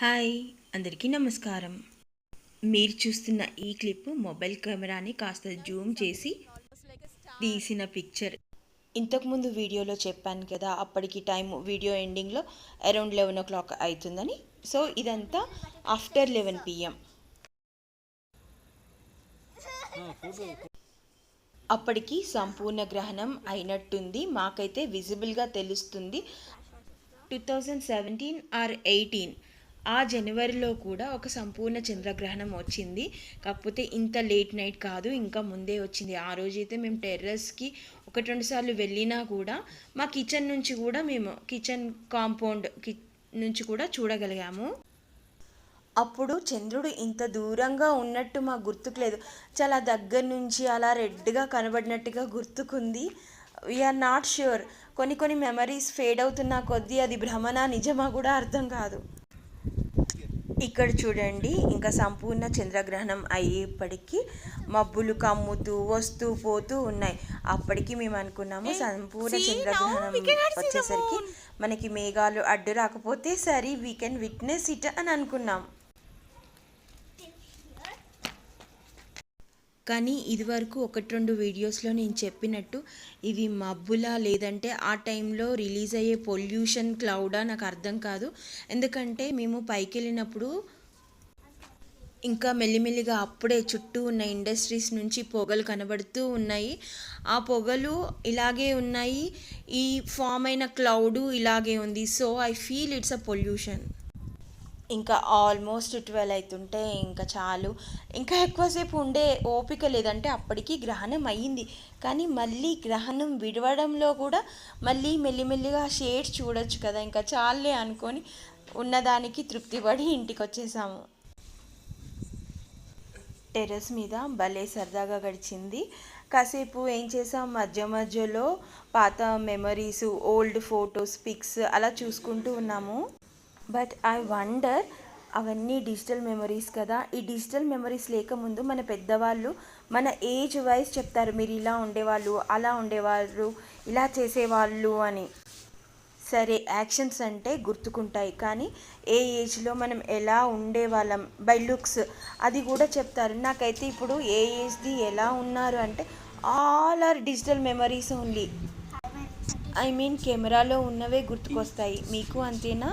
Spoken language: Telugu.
హాయ్ అందరికీ నమస్కారం. మీరు చూస్తున్న ఈ క్లిప్ మొబైల్ కెమెరాని కాస్త జూమ్ చేసి తీసిన పిక్చర్. ఇంతకుముందు వీడియోలో చెప్పాను కదా అప్పటికి టైం వీడియో ఎండింగ్లో అరౌండ్ లెవెన్ ఓ క్లాక్ అవుతుందని సో ఇదంతా ఆఫ్టర్ లెవెన్ పిఎం. అప్పటికి సంపూర్ణ గ్రహణం అయినట్టుంది. మాకైతే విజిబుల్గా తెలుస్తుంది. Two thousand seventeen or eighteen ఆ జనవరిలో కూడా ఒక సంపూర్ణ చంద్రగ్రహణం వచ్చింది. కాకపోతే ఇంత లేట్ నైట్ కాదు ఇంకా ముందే వచ్చింది. ఆ రోజైతే మేము టెర్రస్కి ఒకటి రెండు సార్లు వెళ్ళినా కూడా మా కిచెన్ నుంచి కూడా మేము కిచెన్ కాంపౌండ్కి నుంచి కూడా చూడగలిగాము. అప్పుడు చంద్రుడు ఇంత దూరంగా ఉన్నట్టు మాకు గుర్తుకులేదు. చాలా దగ్గర నుంచి అలా రెడ్గా కనబడినట్టుగా గుర్తుకుంది. వీఆర్ నాట్ ష్యూర్ కొన్ని కొన్ని మెమరీస్ ఫేడ్ అవుతున్న కొద్దీ అది భ్రమణ నిజమా కూడా అర్థం కాదు. ఇక్కడ చూడండి ఇంకా సంపూర్ణ చంద్రగ్రహణం అయ్యేప్పటికీ మబ్బులు కమ్ముతూ వస్తూ పోతూ ఉన్నాయి. అప్పటికి మేము అనుకున్నాము సంపూర్ణ చంద్రగ్రహణం వచ్చేసరికి మనకి మేఘాలు అడ్డు రాకపోతే సరే వీ కెన్ విట్నెస్ ఇట్ అని అనుకున్నాం. కానీ ఇదివరకు ఒకటి రెండు వీడియోస్లో నేను చెప్పినట్టు ఇవి మబ్బులా లేదంటే ఆ టైంలో రిలీజ్ అయ్యే పొల్యూషన్ క్లౌడా నాకు అర్థం కాదు. ఎందుకంటే మేము పైకి వెళ్ళినప్పుడు ఇంకా మెల్లిమెల్లిగా అప్పుడే చుట్టూ ఉన్న ఇండస్ట్రీస్ నుంచి పొగలు కనబడుతూ ఉన్నాయి. ఆ పొగలు ఇలాగే ఉన్నాయి. ఈ ఫామ్ అయిన క్లౌడు ఇలాగే ఉంది. So I feel it's a pollution ఇంకా ఆల్మోస్ట్ ట్వెల్వ్ అవుతుంటే ఇంకా చాలు. ఇంకా ఎక్కువసేపు ఉండే ఓపిక లేదంటే అప్పటికి గ్రహణం అయ్యింది. కానీ మళ్ళీ గ్రహణం విడవడంలో కూడా మళ్ళీ మెల్లిమెల్లిగా షేడ్స్ చూడొచ్చు కదా. ఇంకా చాలే అనుకొని ఉన్నదానికి తృప్తిపడి ఇంటికి వచ్చేసాము టెర్రస్ మీద భలే సరదాగా గడిచింది. కాసేపు ఏం చేసాం? మధ్య మధ్యలో పాత మెమరీస్ ఓల్డ్ ఫొటోస్ పిక్స్ అలా చూసుకుంటూ ఉన్నాము. బట్ ఐ వండర్ అవన్నీ డిజిటల్ మెమరీస్ కదా. ఈ డిజిటల్ మెమరీస్ లేకముందు మన పెద్దవాళ్ళు మన ఏజ్ వైజ్ చెప్తారు మీరు ఇలా ఉండేవాళ్ళు అలా ఉండేవాళ్ళు ఇలా చేసేవాళ్ళు అని. సరే యాక్షన్స్ అంటే గుర్తుకుంటాయి. కానీ ఏ ఏజ్లో మనం ఎలా ఉండేవాళ్ళం? By looks. అది కూడా చెప్తారు. నాకైతే ఇప్పుడు ఏ ఏజ్ది ఎలా ఉన్నారు అంటే all are digital memories only. I mean కెమెరాలో ఉన్నవే గుర్తుకొస్తాయి. మీకు అంతేనా?